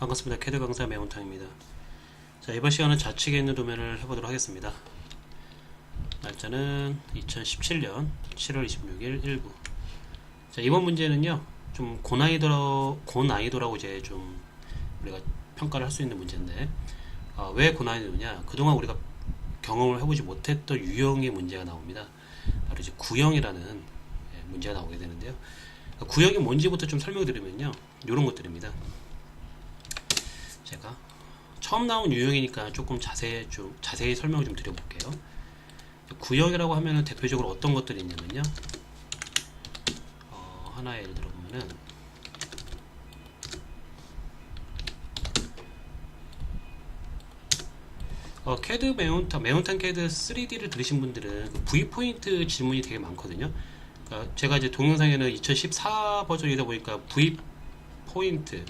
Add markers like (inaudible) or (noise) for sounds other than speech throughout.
반갑습니다. 캐드 강사 매운탕입니다. 자, 이번 시간은 좌측에 있는 도면을 해보도록 하겠습니다. 날짜는 2017년 7월 26일 1부. 자, 이번 문제는요, 좀 고난이도, 고난이도라고 이제 좀 우리가 평가를 할 수 있는 문제인데, 아, 왜 고난이도냐? 그동안 우리가 경험을 해보지 못했던 유형의 문제가 나옵니다. 바로 이제 구형이라는 예, 문제가 나오게 되는데요. 구형이 뭔지부터 좀 설명드리면요, 이런 것들입니다. 제가 처음 나온 유형이니까 조금 자세히 좀 자세히 설명을 좀 드려볼게요. 구형이라고 하면은 대표적으로 어떤 것들이 있냐면요. 어, 하나 예를 들어 보면은 어, 캐드 매운탕, 매운탕 캐드 3D를 들으신 분들은 그 V 포인트 질문이 되게 많거든요. 그러니까 제가 이제 동영상에는 2014 버전이다 보니까 V 포인트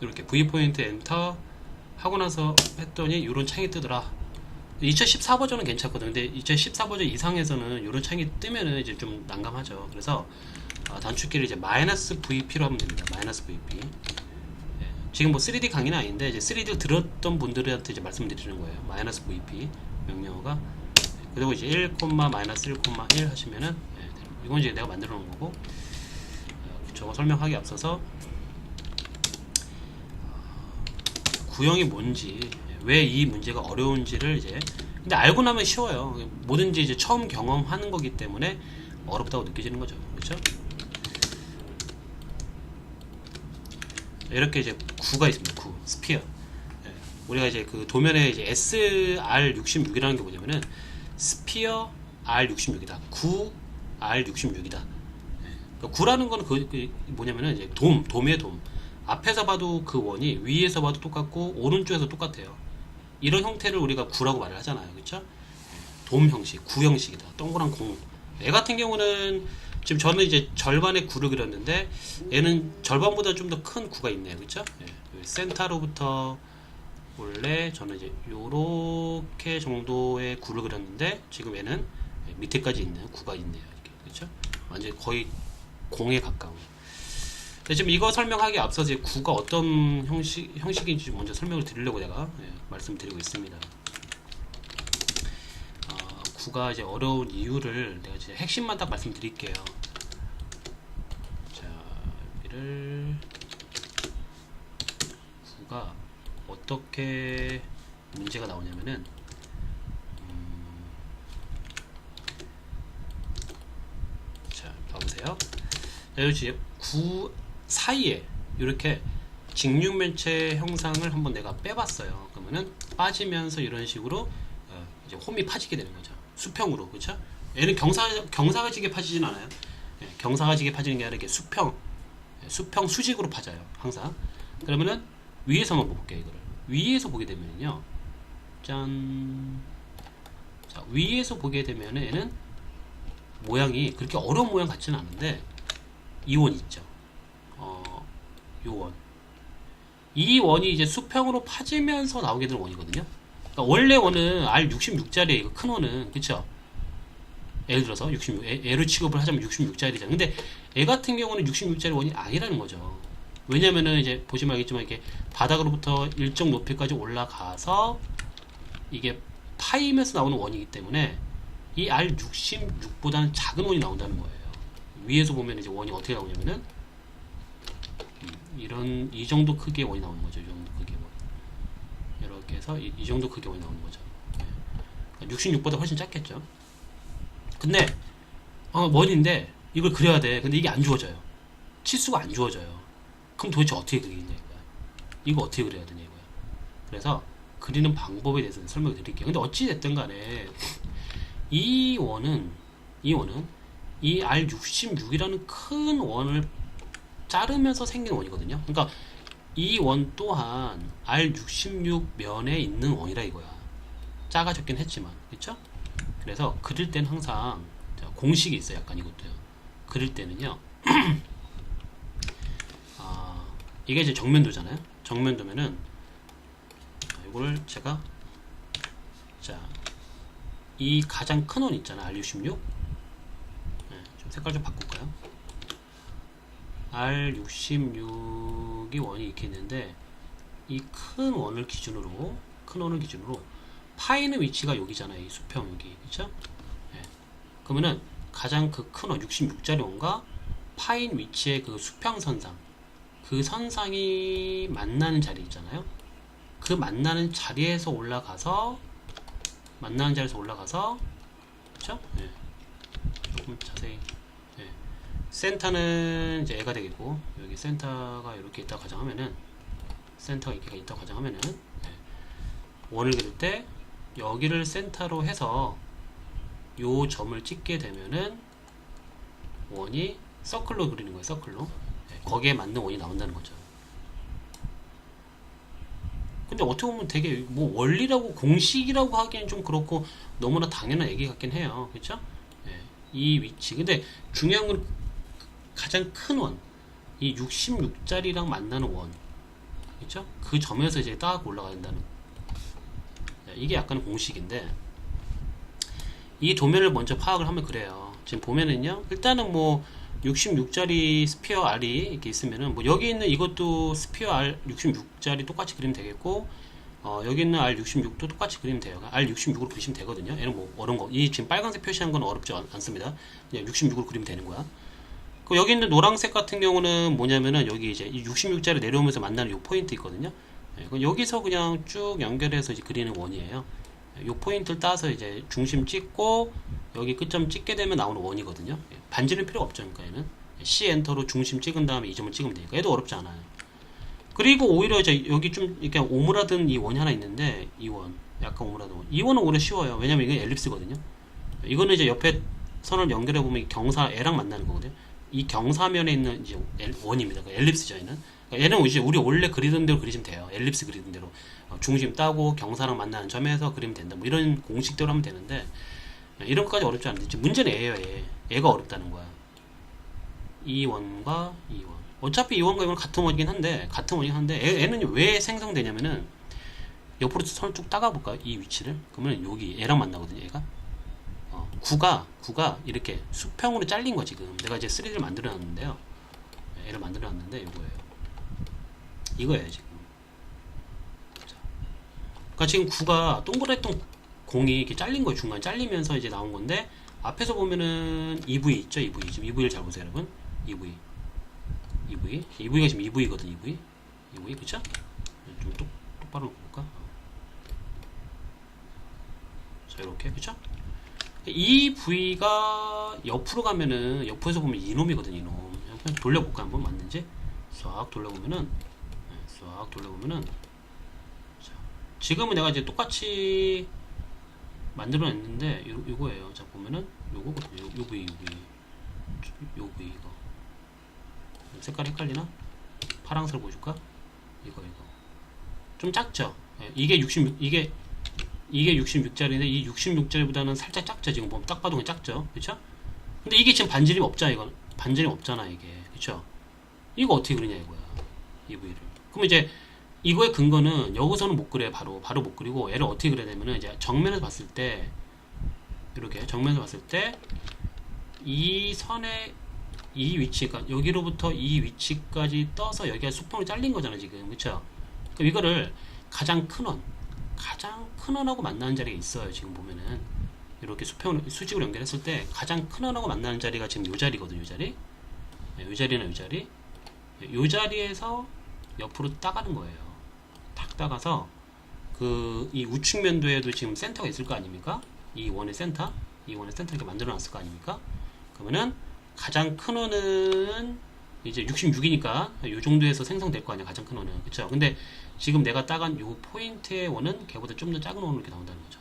이렇게 V 포인트 엔터 하고 나서 했더니 이런 창이 뜨더라. 2014 버전은 괜찮거든요. 근데 2014 버전 이상에서는 이런 창이 뜨면은 이제 좀 난감하죠. 그래서 아, 단축키를 이제 마이너스 VP로 하면 됩니다. 마이너스 VP. 예, 지금 뭐 3D 강의는 아닌데 이제 3D를 들었던 분들한테 이제 말씀드리는 거예요. 마이너스 VP 명령어가 그리고 이제 1, 마이너스 1, 1 하시면은 예, 이건 이제 내가 만들어 놓은 거고 어, 저거 설명하기 앞서서 구형이 뭔지 왜 이 문제가 어려운지를 이제 근데 알고 나면 쉬워요. 뭐든지 이제 처음 경험하는 거기 때문에 어렵다고 느껴지는 거죠. 그렇죠? 이렇게 이제 구가 있습니다. 구 스피어. 예, 우리가 이제 그 도면에 이제 SR66이라는 게 뭐냐면은 스피어 R66이다. 구 R66이다. 그러니까 구라는 거는 그, 그 뭐냐면은 이제 돔, 돔의 돔. 앞에서 봐도 그 원이 위에서 봐도 똑같고 오른쪽에서 똑같아요. 이런 형태를 우리가 구라고 말을 하잖아요. 그렇죠? 돔 형식, 구 형식이다. 동그란 공. 얘 같은 경우는 지금 저는 이제 절반의 구를 그렸는데 얘는 절반보다 좀 더 큰 구가 있네요. 그렇죠? 예. 센터로부터 원래 저는 이제 요렇게 정도의 구를 그렸는데 지금 얘는 밑에까지 있는 구가 있네요. 그렇죠? 완전 거의 공에 가까운. 네, 지금 이거 설명하기 앞서서 이제 구가 어떤 형식, 형식인지 먼저 설명을 드리려고 제가 예, 말씀드리고 있습니다. 어, 구가 이제 어려운 이유를 내가 이제 핵심만 딱 말씀드릴게요. 자, 여기를 구가 어떻게 문제가 나오냐면은 음, 자, 봐보세요. 자, 여기 구 사이에 이렇게 직육면체 형상을 한번 내가 빼봤어요. 그러면은 빠지면서 이런 식으로 어, 이제 홈이 파지게 되는 거죠. 수평으로 그렇죠? 얘는 경사 경사가지게 파지진 않아요. 예, 경사가지게 파지는 게 아니라 이렇게 수평 예, 수평 수직으로 파져요. 항상. 그러면은 위에서만 볼게요. 이거를 위에서 보게 되면요. 짠. 자 위에서 보게 되면은 얘는 모양이 그렇게 어려운 모양 같지는 않은데 이원 있죠. 어, 요 원. 이 원이 이제 수평으로 파지면서 나오게 되는 원이거든요. 그러니까 원래 원은 R66짜리 큰 원은 그쵸? 예를 들어서 66, 애, 애로 취급을 하자면 66짜리잖아요. 근데 애 같은 경우는 66짜리 원이 아니라는 거죠. 왜냐면은 이제 보시면 알겠지만 이렇게 바닥으로부터 일정 높이까지 올라가서 이게 파이면서 나오는 원이기 때문에 이 R66보다는 작은 원이 나온다는 거예요. 위에서 보면 이제 원이 어떻게 나오냐면은 이런 이 정도 크기의 원이 나오는 거죠. 이 정도 크기의 원. 이렇게 해서 이, 이 정도 크기의 원이 나오는 거죠. 네. 66보다 훨씬 작겠죠. 근데 어, 원인데 이걸 그려야 돼. 근데 이게 안 주어져요. 치수가 안 주어져요. 그럼 도대체 어떻게 그리냐 이거야. 이거 어떻게 그려야 되냐 이거야. 그래서 그리는 방법에 대해서 설명을 드릴게요. 근데 어찌 됐든 간에 이 원은 이 원은 이 R66이라는 큰 원을 자르면서 생긴 원이거든요. 그러니까 이 원 또한 R66 면에 있는 원이라 이거야. 작아졌긴 했지만, 그렇죠? 그래서 그릴 때는 항상 공식이 있어요. 약간 이것도요. 그릴 때는요. (clears throat) 아, 이게 이제 정면도잖아요. 정면도면은 이거를 제가 자, 이 가장 큰 원 있잖아. R66. 네, 좀 색깔 좀 바꿀까요? R66의 여기 원이 이렇게 있는데 이 큰 원을 기준으로 큰 원을 기준으로 파이는 위치가 여기잖아요. 이 수평 여기 그렇죠? 예. 그러면은 가장 그 큰 원 66짜리 원과 파인 위치의 그 수평 선상 그 선상이 만나는 자리 있잖아요. 그 만나는 자리에서 올라가서 만나는 자리에서 올라가서 그렇죠? 예. 조금 자세히 예. 센터는 이제 애가 되겠고 여기 센터가 이렇게 있다 가정하면은 센터가 이렇게 있다 가정하면은 예. 원을 그릴 때 여기를 센터로 해서 요 점을 찍게 되면은 원이 서클로 그리는 거예요 서클로 예. 거기에 맞는 원이 나온다는 거죠 근데 어떻게 보면 되게 뭐 원리라고 공식이라고 하기엔 좀 그렇고 너무나 당연한 얘기 같긴 해요 그렇죠 예. 이 위치 근데 중요한 건 가장 큰 원, 이 66짜리랑 만나는 원, 그렇죠? 그 점에서 이제 딱 올라가야 된다는. 네, 이게 약간 공식인데 이 도면을 먼저 파악을 하면 그래요. 지금 보면은요, 일단은 뭐 66짜리 스피어 R이 이렇게 있으면은 뭐 여기 있는 이것도 스피어 R 66짜리 똑같이 그리면 되겠고 어, 여기 있는 R66도 똑같이 그리면 돼요. R66으로 그리시면 되거든요. 얘는 뭐 어려운 거, 이 지금 빨간색 표시한 건 어렵지 않, 않습니다. 그냥 66으로 그리면 되는 거야. 그 여기 있는 노란색 같은 경우는 뭐냐면은 여기 이제 이 66자를 내려오면서 만나는 요 포인트 있거든요. 예, 그 여기서 그냥 쭉 연결해서 이제 그리는 원이에요. 예, 요 포인트를 따서 이제 중심 찍고 여기 끝점 찍게 되면 나오는 원이거든요. 예, 반지는 필요 없죠, 그러니까 얘는 C 엔터로 중심 찍은 다음에 이 점을 찍으면 되니까 얘도 어렵지 않아요. 그리고 오히려 이제 여기 좀 이렇게 오므라든 이 원이 하나 있는데 이 원, 약간 오므라든 원. 이 원은 오히려 쉬워요. 왜냐면 이게 엘립스거든요. 이거는 이제 옆에 선을 연결해 보면 경사 L랑 만나는 거거든요. 이 경사면에 있는 이제 엘- 원입니다. 그 엘립스죠, 얘는. 그러니까 얘는 이제 우리 원래 그리던 대로 그리시면 돼요. 엘립스 그리던 대로 어, 중심 따고 경사랑 만나는 점에서 그리면 된다. 뭐 이런 공식대로 하면 되는데 어, 이런 것까지 어렵지 않은데 문제는 얘예요. 얘. 얘가 어렵다는 거야. 이 원과 이 원. 어차피 이 원과 이 원은 같은 원이긴 한데 같은 원이긴 한데 얘, 얘는 왜 생성되냐면은 옆으로 선을 쭉 따가 볼까? 이 위치를. 그러면 여기 얘랑 만나거든요. 얘가. 어, 구가 구가 이렇게 수평으로 잘린 거 지금. 내가 이제 3D를 만들어 놨는데요. 얘를 만들어 놨는데 이거예요. 이거예요 지금. 자. 그러니까 지금 구가 동그랬던 공이 이렇게 잘린 거예요 중간에 잘리면서 이제 나온 건데 앞에서 보면은 EV 있죠 EV 지금 EV를 잘 보세요 여러분. EV EV EV가 지금 EV거든 EV EV 그쵸? 좀 똑, 똑바로 볼까? 자 이렇게 그쵸? 이 부위가 옆으로 가면은 옆에서 보면 이놈이거든 이놈. 그냥 돌려볼까? 한번 맞는지? 싹 돌려보면은 네, 싹 돌려보면은. 자, 지금은 내가 이제 똑같이 만들어냈는데 요, 요거예요. 자 보면은 요거거든요. 요, 요 부위 요 부위. 요 부위 이거. 색깔 헷갈리나? 파랑색 보여줄까? 이거 이거. 좀 작죠? 예, 이게 66 이게 이게 66짜리인데 이 66짜리보다는 살짝 작죠 지금 보면. 딱 봐도 그냥 작죠. 그쵸? 근데 이게 지금 반지름이 없잖아 이건 반지름이 없잖아 이게. 그쵸? 이거 어떻게 그리냐 이거야 이 부위를. 그럼 이제 이거의 근거는 여기서는 못 그려요 바로. 바로 못 그리고 얘를 어떻게 그려야 되면은 이제 정면에서 봤을 때 이렇게 정면에서 봤을 때 이 선의 이 위치가 여기로부터 이 위치까지 떠서 여기가 수평이 잘린 거잖아 지금. 그쵸? 그럼 이거를 가장 큰원 가장 큰 원하고 만나는 자리가 있어요. 지금 보면은 이렇게 수평 수직으로 연결했을 때 가장 큰 원하고 만나는 자리가 지금 이 자리거든요. 이 자리, 이 자리나 이 자리, 이 자리에서 옆으로 따가는 거예요. 탁 따가서 그 이 우측 면도에도 지금 센터가 있을 거 아닙니까? 이 원의 센터, 이 원의 센터 이렇게 만들어 놨을 거 아닙니까? 그러면은 가장 큰 원은 이제 66이니까 이 정도에서 생성될 거 아니야 가장 큰 원은 그쵸? 근데 지금 내가 따간 요 포인트의 원은 걔보다 좀 더 작은 원으로 이렇게 나온다는 거죠.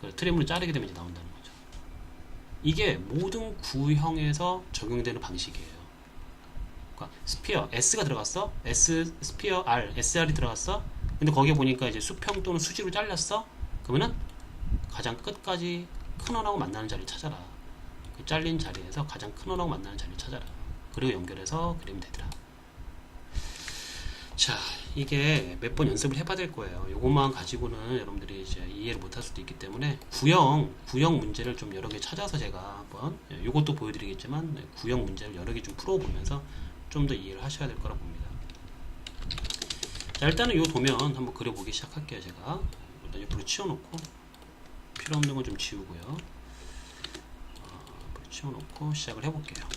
그 트림을 자르게 되면 이제 나온다는 거죠. 이게 모든 구형에서 적용되는 방식이에요. 그러니까 스피어 S가 들어갔어, S 스피어 R, SR이 들어갔어. 근데 거기에 보니까 이제 수평 또는 수직으로 잘렸어. 그러면은 가장 끝까지 큰 원하고 만나는 자리를 찾아라. 그 잘린 자리에서 가장 큰 원하고 만나는 자리를 찾아라. 그리고 연결해서 그리면 되더라. 자, 이게 몇 번 연습을 해봐야 될 거예요. 이것만 가지고는 여러분들이 이제 이해를 못할 수도 있기 때문에 구형, 구형 문제를 좀 여러 개 찾아서 제가 한번 예, 이것도 보여드리겠지만 네, 구형 문제를 여러 개 좀 풀어보면서 좀 더 이해를 하셔야 될 거라 봅니다. 자, 일단은 이 도면 한번 그려보기 시작할게요. 제가 일단 옆으로 치워놓고 필요 없는 건 좀 지우고요. 치워놓고 시작을 해볼게요.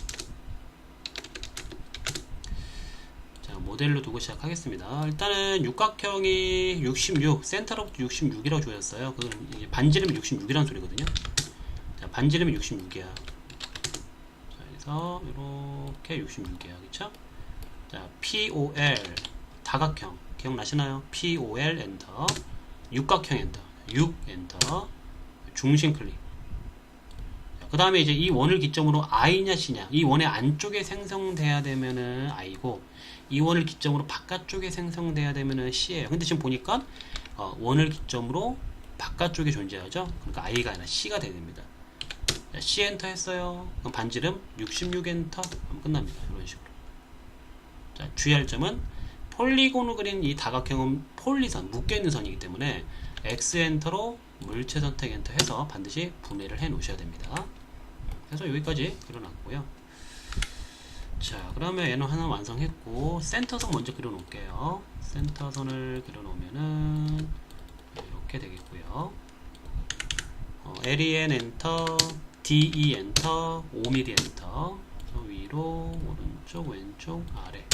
자, 모델로 두고 시작하겠습니다. 일단은 육각형이 66, 센터로부터 66이라고 주어졌어요. 그 이제 반지름이 66이라는 소리거든요. 자, 반지름이 66이야. 자, 그래서 이렇게 66이야, 그쵸? 자, POL 다각형 기억나시나요? POL 엔터, 육각형 엔터, 6 엔터, 중심 클릭. 그 다음에 이제 이 원을 기점으로 I냐 C냐 이 원의 안쪽에 생성돼야 되면은 I고 이 원을 기점으로 바깥쪽에 생성돼야 되면은 C예요. 근데 지금 보니까 어, 원을 기점으로 바깥쪽에 존재하죠. 그러니까 I가 아니라 C가 돼야 됩니다. 자, C 엔터 했어요. 그럼 반지름 66 엔터 하면 끝납니다. 이런 식으로. 자, 주의할 점은 폴리곤을 그린 이 다각형은 폴리선, 묶여있는 선이기 때문에 X 엔터로 물체 선택 엔터 해서 반드시 분해를 해 놓으셔야 됩니다. 그래서 여기까지 그려놨고요. 자, 그러면 얘는 하나 완성했고 센터선 먼저 그려놓을게요. 센터선을 그려놓으면은 이렇게 되겠고요. 어, LEN 엔터, DE 엔터, 5mm 엔터, 위로 오른쪽 왼쪽 아래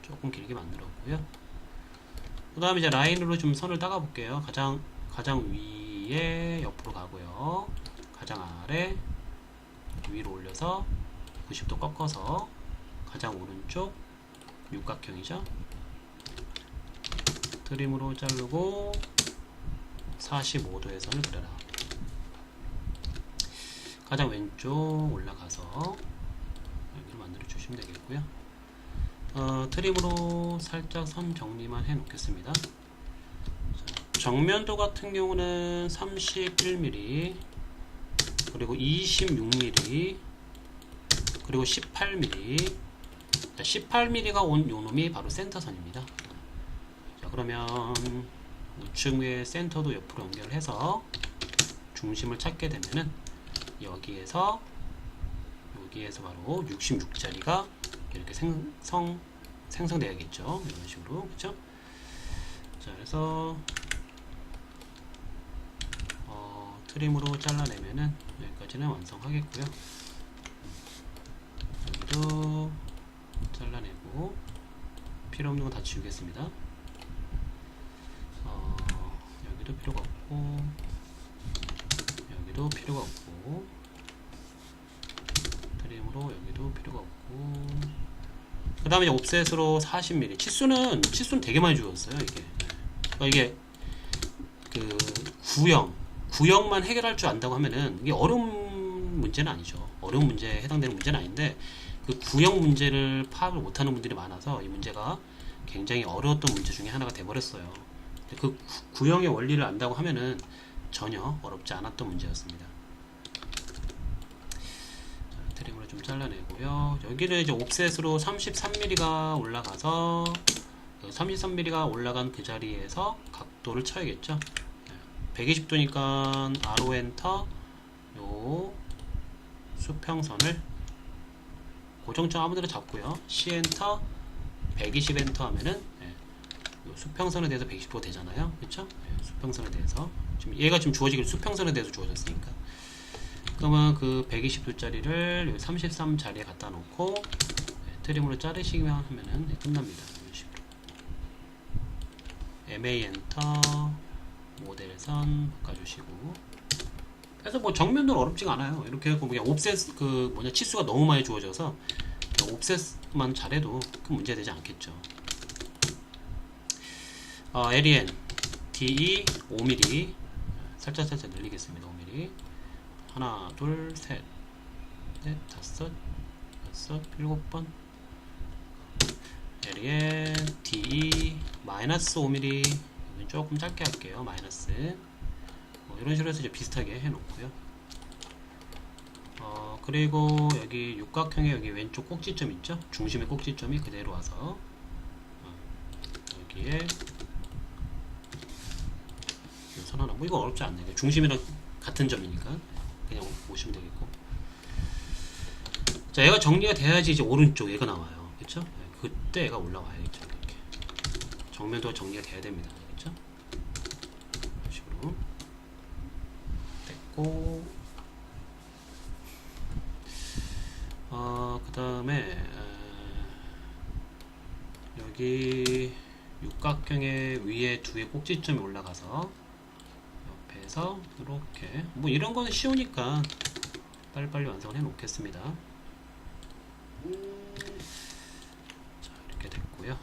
조금 길게 만들었고요. 그 다음에 이제 라인으로 좀 선을 따가 볼게요. 가장 가장 위에 옆으로 가고요. 가장 아래 위로 올려서 90도 꺾어서 가장 오른쪽 육각형이죠. 트림으로 자르고 45도의 선을 그려라. 가장 왼쪽 올라가서 여기를 만들어 주시면 되겠고요. 어, 트림으로 살짝 선 정리만 해 놓겠습니다. 정면도 같은 경우는 31mm 그리고 26mm 그리고 18mm 18mm가 온 요놈이 바로 센터선입니다. 자 그러면 우측 위에 센터도 옆으로 연결해서 중심을 찾게 되면은 여기에서 여기에서 바로 66짜리가 이렇게 생성 생성돼야겠죠. 이런 식으로. 그렇죠 자 그래서 어, 트림으로 잘라내면은 여기까지는 완성하겠고요. 여기도 잘라내고 필요 없는 거 다 지우겠습니다. 어, 여기도 필요가 없고 여기도 필요가 없고 트림으로 여기도 필요가 없고 그 다음에 옵셋으로 40mm 치수는 치수는 되게 많이 주었어요 이게 그러니까 이게 그 구형 구형만 해결할 줄 안다고 하면은 이게 어려운 문제는 아니죠. 어려운 문제에 해당되는 문제는 아닌데 그 구형 문제를 파악을 못하는 분들이 많아서 이 문제가 굉장히 어려웠던 문제 중에 하나가 돼버렸어요. 그 구- 구형의 원리를 안다고 하면은 전혀 어렵지 않았던 문제였습니다. 자, 트림으로 좀 잘라내고요. 여기를 이제 옵셋으로 33mm가 올라가서 33mm가 올라간 그 자리에서 각도를 쳐야겠죠. 120도니까 아로 엔터 요 수평선을 고정점 아무데나 잡고요. C 엔터 120 엔터 하면은 예, 요 수평선에 대해서 120도 되잖아요. 그렇죠? 예, 수평선에 대해서 지금 얘가 지금 주어지길 수평선에 대해서 주어졌으니까 그러면 그 120도짜리를 33 자리에 갖다 놓고 예, 트림으로 자르시기만 하면은 예, 끝납니다. 이런 식으로 MA 엔터 모델선 바꿔주시고. 그래서 뭐 정면도 어렵지가 않아요. 이렇게 해서 그냥 옵셋 그 뭐냐 치수가 너무 많이 주어져서 옵셋만 잘해도 큰 문제 되지 않겠죠. 어, LEN DE 5mm 살짝 살짝 늘리겠습니다 5mm 하나 둘셋넷 다섯 여섯 일곱 번. LEN DE 마이너스 5mm 여기 조금 짧게 할게요. 마이너스 뭐 이런 식으로 해서 이제 비슷하게 해놓고요. 어 그리고 여기 육각형의 여기 왼쪽 꼭지점 있죠? 중심의 꼭지점이 그대로 와서 어, 여기에 이선 하나 뭐 이거 어렵지 않네요. 중심이랑 같은 점이니까 그냥 보시면 되겠고 자 얘가 정리가 돼야지 이제 오른쪽 얘가 나와요. 그쵸? 네, 그때 애가 올라와야겠죠. 이렇게 정면도 정리가 돼야 됩니다. 그쵸? 이런 식으로 됐고 어, 그 다음에 여기 육각형의 위에 두 개 꼭지점이 올라가서 옆에서 이렇게 뭐 이런 거는 쉬우니까 빨리빨리 완성을 해 놓겠습니다. 자 이렇게 됐고요.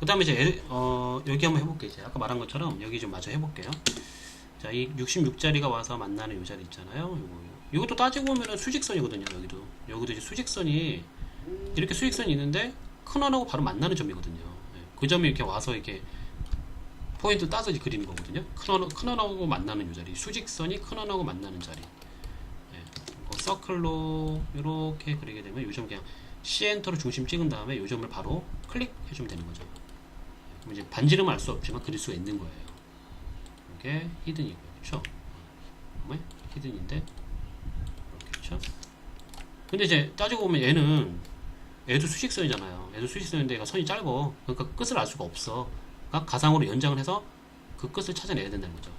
그 다음에 이제 애- 어, 여기 한번 해볼게요. 이제 아까 말한 것처럼 여기 좀 마저 해볼게요. 자, 이 66자리가 와서 만나는 이 자리 있잖아요. 요거, 이것도 따지고 보면은 수직선이거든요. 여기도 여기도 이제 수직선이 이렇게 수직선이 있는데 큰 원하고 바로 만나는 점이거든요. 예, 그 점이 이렇게 와서 이렇게 포인트 따서 그리는 거거든요. 큰 원, 큰 원하고 만나는 이 자리, 수직선이 큰 원하고 만나는 자리. 예, 이거 서클로 이렇게 그리게 되면 요점 그냥 C 엔터로 중심 찍은 다음에 요 점을 바로 클릭해주면 되는 거죠. 예, 그럼 이제 반지름은 알수 없지만 그릴 수가 있는 거예요. 이게 히든이고요, 그렇죠? 왜 히든인데 이렇게 그렇죠? 근데 이제 따지고 보면 얘는 얘도 수직선이잖아요. 얘도 수직선인데 얘가 선이 짧어. 그러니까 끝을 알 수가 없어. 그러니까 가상으로 연장을 해서 그 끝을 찾아내야 된다는 거죠.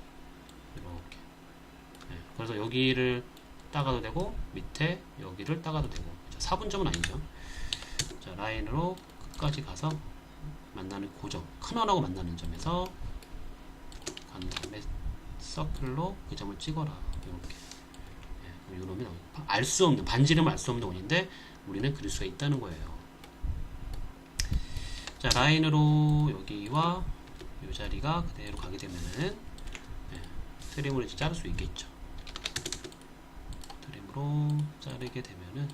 이렇게. 네, 그래서 여기를 따가도 되고 밑에 여기를 따가도 되고. 자, 4분점은 아니죠. 자, 라인으로 끝까지 가서 만나는 고점, 큰 원하고 만나는 점에서 간 다음에 서클로 그 점을 찍어라. 이렇게. 예, 이놈이 알 수 없는 반지름 알 수 없는 원인데 우리는 그릴 수가 있다는 거예요. 자 라인으로 여기와 이 자리가 그대로 가게 되면은 예, 트림으로 이제 자를 수 있겠죠. 트림으로 자르게 되면은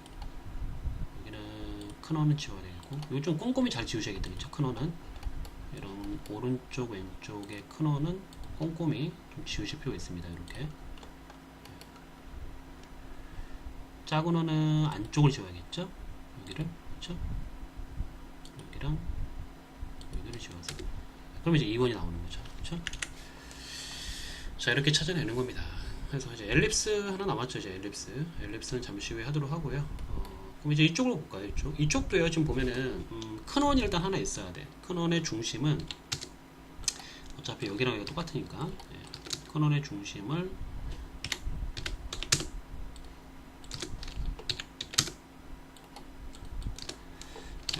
여기는 큰 원은 지워야 되고 이거 좀 꼼꼼히 잘 지우셔야겠죠. 큰 원은 이런 오른쪽 왼쪽의 큰 원은 꼼꼼히 좀 지우실 필요가 있습니다. 이렇게 작은 원은 안쪽을 지워야겠죠? 여기를 그렇죠? 여기랑 여기를 지워서 그럼 이제 2원이 나오는 거죠. 그렇죠? 자 이렇게 찾아내는 겁니다. 그래서 이제 엘립스 하나 남았죠. 이제 엘립스 엘립스는 잠시 후에 하도록 하고요. 어, 그럼 이제 이쪽으로 볼까요? 이쪽 이쪽도요. 지금 보면은 음, 큰 원이 일단 하나 있어야 돼. 큰 원의 중심은 어차피 여기랑 여기가 똑같으니까. 예, 큰 원의 중심을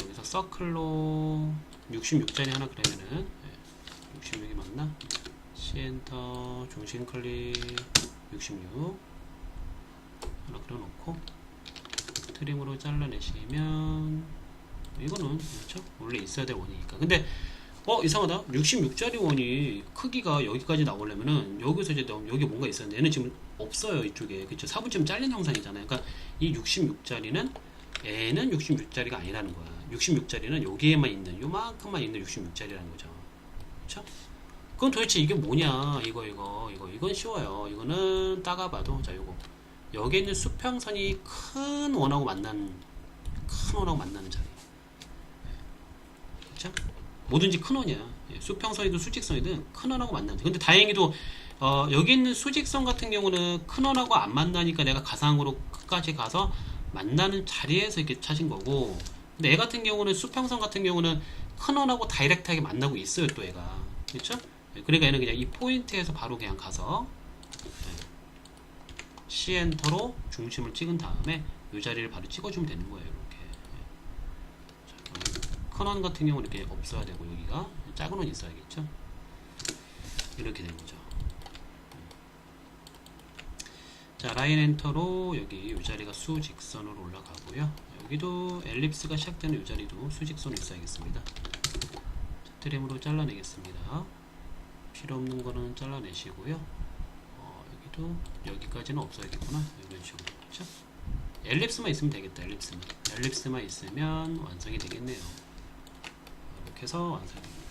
여기서 서클로 66짜리 하나 그러면은 예, 66이 맞나? 시엔터 중심 클릭 66 하나 그려놓고 트림으로 잘라내시면 이거는 그렇죠? 원래 있어야 될 원이니까. 근데 어 이상하다. 66짜리 원이 크기가 여기까지 나오려면은 여기서 이제 여기 뭔가 있었는데 얘는 지금 없어요 이쪽에. 그쵸? 4분점 잘린 형상이잖아요. 그러니까 이 66짜리는 얘는 66짜리가 아니라는 거야. 66짜리는 여기에만 있는 요만큼만 있는 66짜리라는 거죠. 그쵸? 그건 도대체 이게 뭐냐? 이거 이거 이거. 이건 쉬워요. 이거는 따가 봐도 자 요거. 여기 있는 수평선이 큰 원하고 만나는 큰 원하고 만나는 자리. 그쵸? 뭐든지 큰 원이야. 예, 수평선이든 수직선이든 큰 원하고 만나는 자리 근데 다행히도 어, 여기 있는 수직선 같은 경우는 큰 원하고 안 만나니까 내가 가상으로 끝까지 가서 만나는 자리에서 이렇게 찾은 거고. 근데 얘 같은 경우는 수평선 같은 경우는 큰 원하고 다이렉트하게 만나고 있어요 또 얘가. 그렇죠? 그러니까 얘는 그냥 이 포인트에서 바로 그냥 가서 C 엔터로 중심을 찍은 다음에 이 자리를 바로 찍어주면 되는 거예요 큰원 같은 경우는 이렇게 없어야 되고 여기가 작은 원 있어야겠죠? 이렇게 되는 거죠. 자 라인 엔터로 여기 이 자리가 수직선으로 올라가고요. 여기도 엘립스가 시작되는 이 자리도 수직선이 있어야겠습니다. 자, 트림으로 잘라내겠습니다. 필요 없는 거는 잘라내시고요. 어, 여기도 여기까지는 없어야겠구나. 이런 식으로. 그렇죠? 엘립스만 있으면 되겠다 엘립스만. 엘립스만 있으면 완성이 되겠네요 해서 완성이 됩니다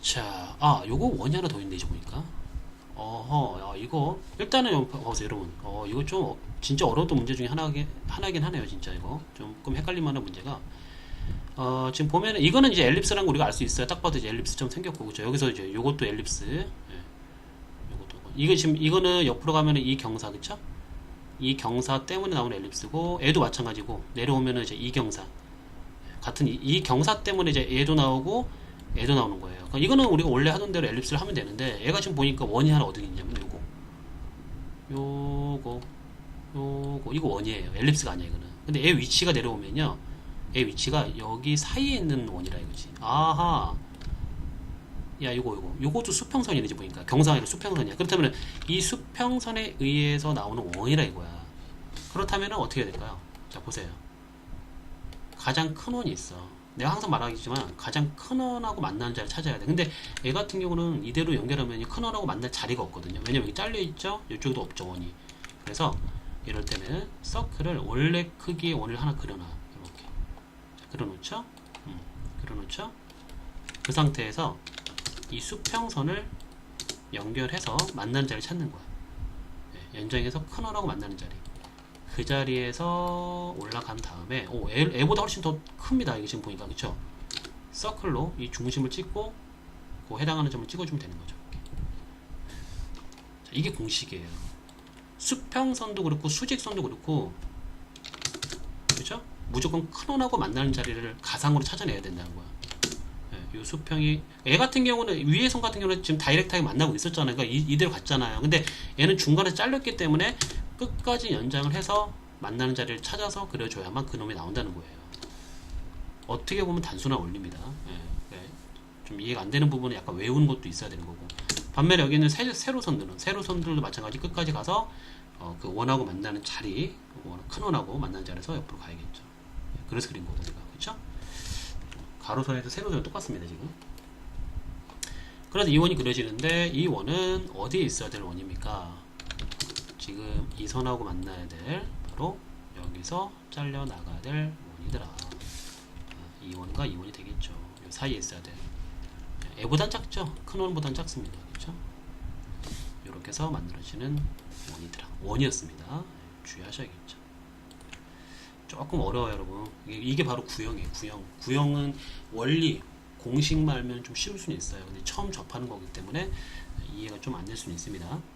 자, 아, 요거 원이 하나 더 있네, 이제 보니까. 어허, 야, 이거, 일단은, 여- 보세요, 여러분. 어, 이거 좀, 어- 진짜 어려웠던 문제 중에 하나긴, 하나긴 하네요, 진짜 이거. 조금 헷갈릴 만한 문제가. 어, 지금 보면은, 이거는 이제 엘립스라는 거 우리가 알 수 있어요. 딱 봐도 이제 엘립스처럼 생겼고, 그죠? 여기서 이제 요것도 엘립스. 예. 요것도. 이게 지금, 이거는 옆으로 가면은 이 경사, 그쵸? 이 경사 때문에 나오는 엘립스고 얘도 마찬가지고 내려오면은 이제 이 경사 같은 이, 이 경사 때문에 이제 얘도 나오고 얘도 나오는 거예요. 그러니까 이거는 우리가 원래 하던 대로 엘립스를 하면 되는데 얘가 지금 보니까 원이 하나 어디 있냐면 요거 요거 요거 이거 원이에요. 엘립스가 아니야 이거는. 근데 얘 위치가 내려오면요. 얘 위치가 여기 사이에 있는 원이라 이거지. 아하. 야 요거 요거 요것도 수평선이네 지금 보니까 경사가 아니라 수평선이야. 그렇다면 이 수평선에 의해서 나오는 원이라 이거야. 그렇다면 어떻게 해야 될까요? 자 보세요. 가장 큰 원이 있어. 내가 항상 말하겠지만 가장 큰 원하고 만나는 자리를 찾아야 돼. 근데 얘 같은 경우는 이대로 연결하면 이큰 원하고 만날 자리가 없거든요. 왜냐면 여기 잘려 있죠. 이쪽도 없죠 원이. 그래서 이럴 때는 서클을 원래 크기의 원을 하나 그려놔. 이렇게 자, 그려놓죠. 음, 그려놓죠. 그 상태에서 이 수평선을 연결해서 만나는 자리를 찾는 거야. 예, 연장해서 큰 원하고 만나는 자리. 그 자리에서 올라간 다음에 오 애, 애보다 훨씬 더 큽니다. 이게 지금 보니까. 그쵸? 서클로 이 중심을 찍고 그 해당하는 점을 찍어주면 되는 거죠. 자, 이게 공식이에요. 수평선도 그렇고 수직선도 그렇고 그죠 무조건 큰 원하고 만나는 자리를 가상으로 찾아내야 된다는 거야. 예, 이 수평이 얘 같은 경우는 위에 선 같은 경우는 지금 다이렉트하게 만나고 있었잖아요. 그러니까 이, 이대로 갔잖아요. 근데 얘는 중간에 잘렸기 때문에 끝까지 연장을 해서 만나는 자리를 찾아서 그려줘야만 그놈이 나온다는 거예요. 어떻게 보면 단순한 원리입니다. 예, 예. 좀 이해가 안 되는 부분은 약간 외우는 것도 있어야 되는 거고. 반면에 여기 있는 세, 세로 선들은 세로 선들도 마찬가지 끝까지 가서 어, 그 원하고 만나는 자리, 원- 큰 원하고 만나는 자리에서 옆으로 가야겠죠. 예, 그래서 그린 내가 그렇죠? 가로선에서 세로선은 똑같습니다 지금. 그래서 이 원이 그려지는데 이 원은 어디에 있어야 될 원입니까? 지금 이 선하고 만나야 될 바로 여기서 잘려 나가야 될 원이더라. 아, 이 원과 이 원이 되겠죠. 요 사이에 있어야 돼. 애보단 작죠. 큰 원보단 작습니다. 그렇죠? 이렇게 해서 만들어지는 원이더라. 원이었습니다. 주의하셔야겠죠. 조금 어려워요, 여러분. 이게, 이게 바로 구형이에요. 구형. 구형은 원리 공식만 알면 좀 쉬울 수는 있어요. 근데 처음 접하는 거기 때문에 이해가 좀 안 될 수는 있습니다.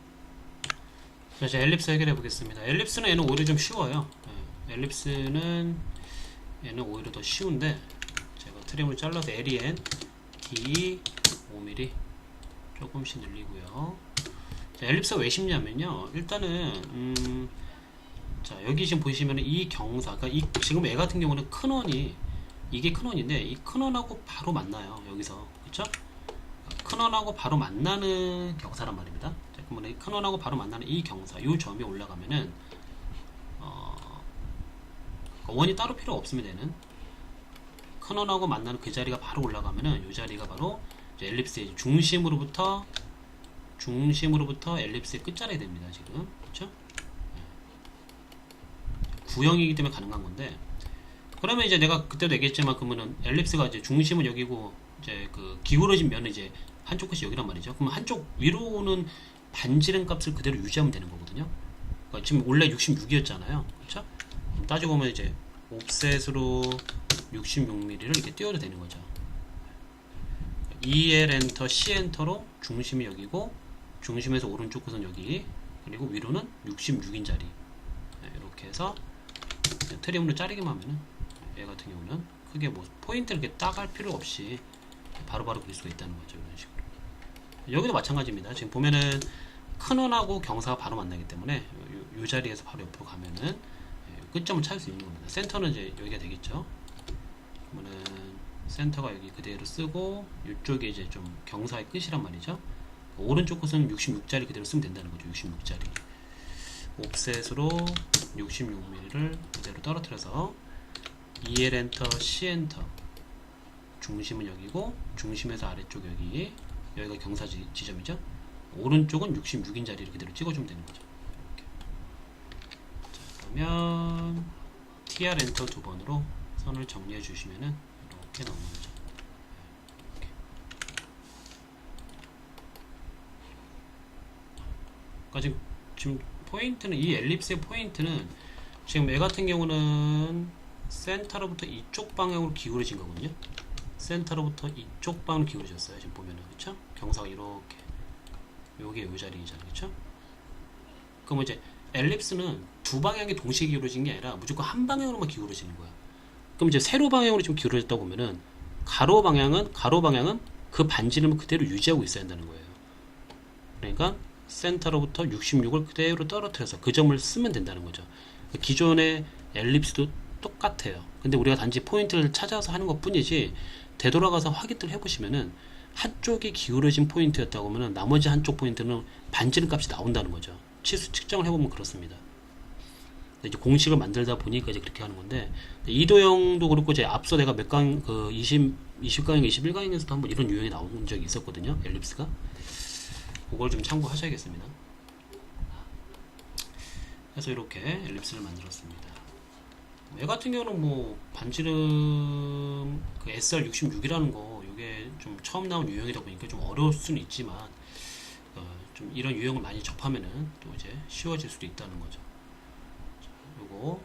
자, 이제 엘립스 해결해 보겠습니다. 엘립스는 얘는 오히려 좀 쉬워요. 예, 엘립스는 얘는 오히려 더 쉬운데 제가 트림을 잘라서 LEN D 5mm 조금씩 늘리고요. 자, 엘립스가 왜 쉽냐면요. 일단은 음, 자 여기 지금 보시면 이 경사, 그러니까 이 지금 애 같은 경우는 큰 원이 이게 큰 원인데 이 큰 원하고 바로 만나요. 여기서 그렇죠? 큰 원하고 바로 만나는 경사란 말입니다. 자, 그러면 이큰 원하고 바로 만나는 이 경사, 이 점이 올라가면은 어, 그 원이 따로 필요 없습니다. 얘는 큰 원하고 만나는 그 자리가 바로 올라가면은 이 자리가 바로 엘립스의 중심으로부터 중심으로부터 엘립스의 끝자리 됩니다. 지금 그렇죠? 구형이기 때문에 가능한 건데 그러면 이제 내가 그때도 얘기했지만 그러면은 엘립스가 이제 중심은 여기고 이제 그 기울어진 면은 이제 한쪽 끝이 여기란 말이죠. 그럼 한쪽 위로는 반지름 값을 그대로 유지하면 되는 거거든요. 그러니까 지금 원래 66이었잖아요. 그렇죠? 따지고 보면 이제 옵셋으로 66mm를 이렇게 띄워도 되는 거죠. EL 엔터, C 엔터로 중심이 여기고 중심에서 오른쪽 끝은 여기 그리고 위로는 66인 자리 네, 이렇게 해서 트림으로 자르기만 하면은 얘 같은 경우는 크게 뭐 포인트를 이렇게 딱 할 필요 없이 바로바로 그릴 수가 있다는 거죠 이런 식으로 여기도 마찬가지입니다. 지금 보면은 큰 원하고 경사가 바로 만나기 때문에 요, 요 자리에서 바로 옆으로 가면은 예, 끝점을 찾을 수 있는 겁니다. 센터는 이제 여기가 되겠죠? 그러면은 센터가 여기 그대로 쓰고 이쪽에 이제 좀 경사의 끝이란 말이죠? 오른쪽 끝은 66짜리 그대로 쓰면 된다는 거죠 66짜리. 옵셋으로 66mm를 그대로 떨어뜨려서 EL 엔터, C 엔터 중심은 여기고 중심에서 아래쪽 여기 여기가 경사 지, 지점이죠 오른쪽은 66인 자리를 그대로 찍어주면 되는 거죠. 자 그러면 TR 엔터 두 번으로 선을 정리해 주시면은 이렇게 나오는 거죠 이렇게. 그러니까 지금, 지금 포인트는 이 엘립스의 포인트는 지금 얘 같은 경우는 센터로부터 이쪽 방향으로 기울어진 거거든요. 센터로부터 이쪽 방향으로 기울어졌어요. 지금 보면은 그렇죠? 경사가 이렇게 요게 요 자리잖아요. 그렇죠? 그럼 이제 엘립스는 두 방향이 동시에 기울어진 게 아니라 무조건 한 방향으로만 기울어지는 거야. 그럼 이제 세로 방향으로 좀 기울어졌다 보면은 가로 방향은 가로 방향은 그 반지름을 그대로 유지하고 있어야 한다는 거예요. 그러니까 센터로부터 66을 그대로 떨어뜨려서 그 점을 쓰면 된다는 거죠. 기존의 엘립스도 똑같아요. 근데 우리가 단지 포인트를 찾아서 하는 것 뿐이지 되돌아가서 확인을 해보시면은 한쪽이 기울어진 포인트였다고 하면은 나머지 한쪽 포인트는 반지름 값이 나온다는 거죠. 치수 측정을 해보면 그렇습니다. 이제 공식을 만들다 보니까 이제 그렇게 하는 건데 이도형도 그렇고 이제 앞서 내가 몇 강 그 20, 20강인가 21강에서도 한번 이런 유형이 나온 적이 있었거든요. 엘립스가. 그걸 좀 참고하셔야겠습니다. 그래서 이렇게 엘립스를 만들었습니다. 얘 같은 경우는 뭐 반지름 그 SR66이라는 거 이게 좀 처음 나온 유형이다 보니까 좀 어려울 수는 있지만 어, 좀 이런 유형을 많이 접하면은 또 이제 쉬워질 수도 있다는 거죠. 자, 요거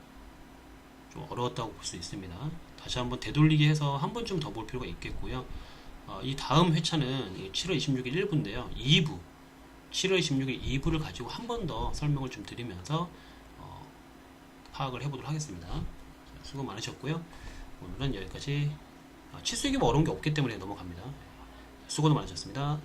좀 어려웠다고 볼 수 있습니다. 다시 한번 되돌리기 해서 한 번쯤 더 볼 필요가 있겠고요. 어, 이 다음 회차는 7월 26일 1부인데요. 2부 7월 26일 2부를 가지고 한 번 더 설명을 좀 드리면서 어, 파악을 해보도록 하겠습니다. 자, 수고 많으셨고요. 오늘은 여기까지 아, 치수이기 뭐 어려운 게 없기 때문에 넘어갑니다. 수고도 많으셨습니다.